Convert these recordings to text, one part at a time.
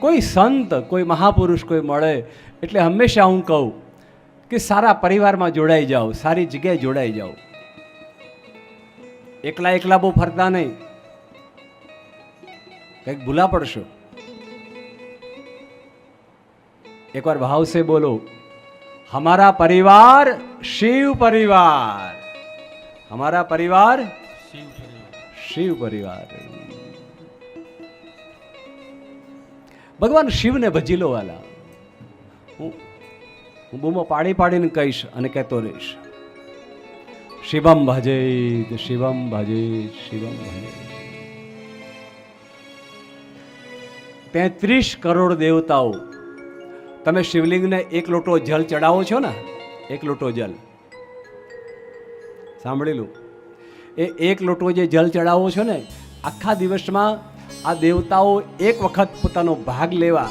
કોઈ સંત કોઈ મહાપુરુષ કોઈ મળે એટલે હંમેશા હું કહું કે સારા પરિવારમાં જોડાઈ જાઓ સારી જગ્યાએ જોડાઈ જાઓ. એકલા એકલા બહુ ફરતા નહીં. કંઈક ભૂલા પડશો. એકવાર ભાવસે બોલો હમારા પરિવાર શિવ પરિવાર. હમારા પરિવાર શિવ પરિવાર. શિવ પરિવાર. ભગવાન શિવને ભજી લો વાલા. હું હું બૂમો પાડી પાડીને કહીશ અને કહેતો રહીશ. શિવમ ભજે શિવમ ભજે શિવમ ભજે તેત્રીસ કરોડ દેવતાઓ, તમે શિવલિંગને એક લોટો જલ ચડાવો છો ને? એક લોટો જલ. સાંભળેલું? એ એક લોટો જે જલ ચડાવો છો ને, આખા દિવસમાં આ દેવતાઓ એક વખત પોતાનો ભાગ લેવા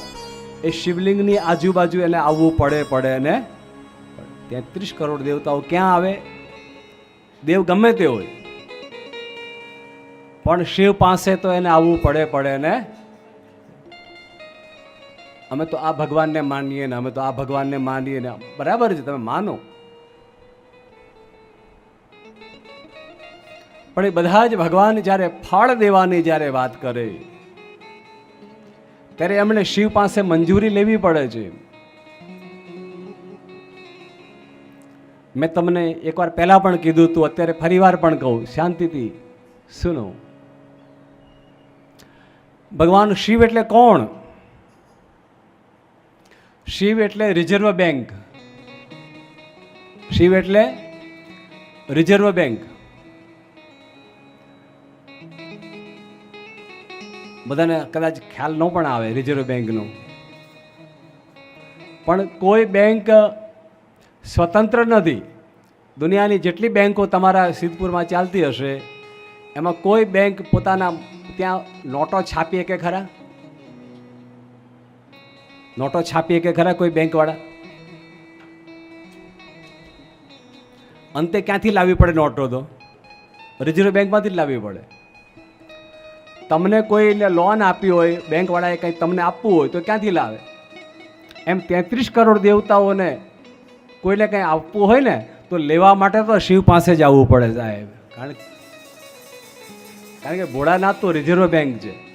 એ શિવલિંગની આજુબાજુ એને આવવું પડે પડે અને તેત્રીસ કરોડ દેવતાઓ ક્યાં આવે? દેવ ગમે તે હોય. પણ શિવ પાસે તો એને આવવું પડે પડે ને અમે તો આ ભગવાનને માનીએ ને, અમે તો આ ભગવાનને માનીએ ને. બરાબર છે, તમે માનો. પણ એ બધા જ ભગવાન જ્યારે ફળ દેવાની જ્યારે વાત કરે, ત્યારે એમણે શિવ પાસે મંજૂરી લેવી પડે છે. મેં તમને એકવાર પહેલા પણ કીધું હતું અત્યારે ફરીવાર પણ કહું, શાંતિથી સુનો. ભગવાન શિવ એટલે કોણ? શિવ એટલે રિઝર્વ બેંક. શિવ એટલે રિઝર્વ બેંક. બધાને કદાચ ખ્યાલ ન પણ આવે, રિઝર્વ બેંકનો. પણ કોઈ બેંક સ્વતંત્ર નથી. દુનિયાની જેટલી બેંકો તમારા સિદ્ધપુરમાં ચાલતી હશે, એમાં કોઈ બેંક પોતાના ત્યાં નોટો છાપીએ કે ખરા? નોટો છાપીએ કે ખરા કોઈ બેંકવાળા? અંતે ક્યાંથી લાવવી પડે નોટો તો? રિઝર્વ બેંકમાંથી જ લાવવી પડે. તમને કોઈને લોન આપી હોય બેંકવાળાએ કંઈ તમને આપવું હોય, તો ક્યાંથી લાવે? એમ તેત્રીસ કરોડ દેવતાઓને કોઈને કંઈ આપવું હોય ને, તો લેવા માટે તો શિવ પાસે જ આવવું પડે સાહેબ. કારણ કારણ કે ભોળાનાથ તો રિઝર્વ બેંક છે.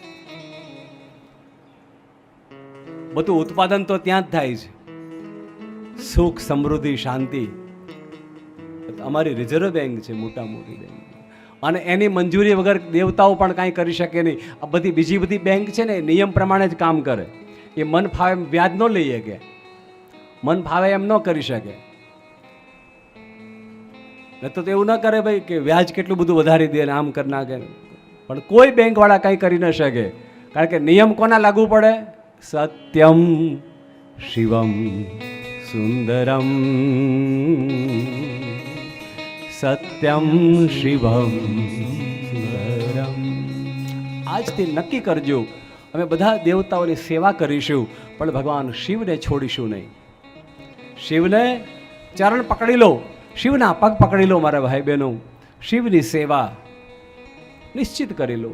બધું ઉત્પાદન તો ત્યાં જ થાય છે. સુખ, સમૃદ્ધિ, શાંતિ. અમારી રિઝર્વ બેંક છે મોટા મોટી બેંક અને એની મંજૂરી વગર દેવતાઓ પણ કાંઈ કરી શકે નહીં. આ બધી બીજી બધી બેંક છે ને નિયમ પ્રમાણે જ કામ કરે. એ મન ફાવે એમ વ્યાજ ન લઈ શકે મન ફાવે એમ ન કરી શકે. નહીં તો એવું ન કરે ભાઈ કે વ્યાજ કેટલું બધું વધારી દે ને આમ કરી નાખે. પણ કોઈ બેંકવાળા કાંઈ કરી ન શકે. કારણ કે નિયમ કોના લાગુ પડે? સત્યમ શિવમ સુંદરમ. સત્યમ શિવમ આજથી નક્કી કરજો અમે બધા દેવતાઓની સેવા કરીશું પણ ભગવાન શિવને છોડીશું નહીં શિવને ચરણ પકડી લો શિવના પગ પકડી લો મારા ભાઈ બહેનો શિવની સેવા નિશ્ચિત કરી લો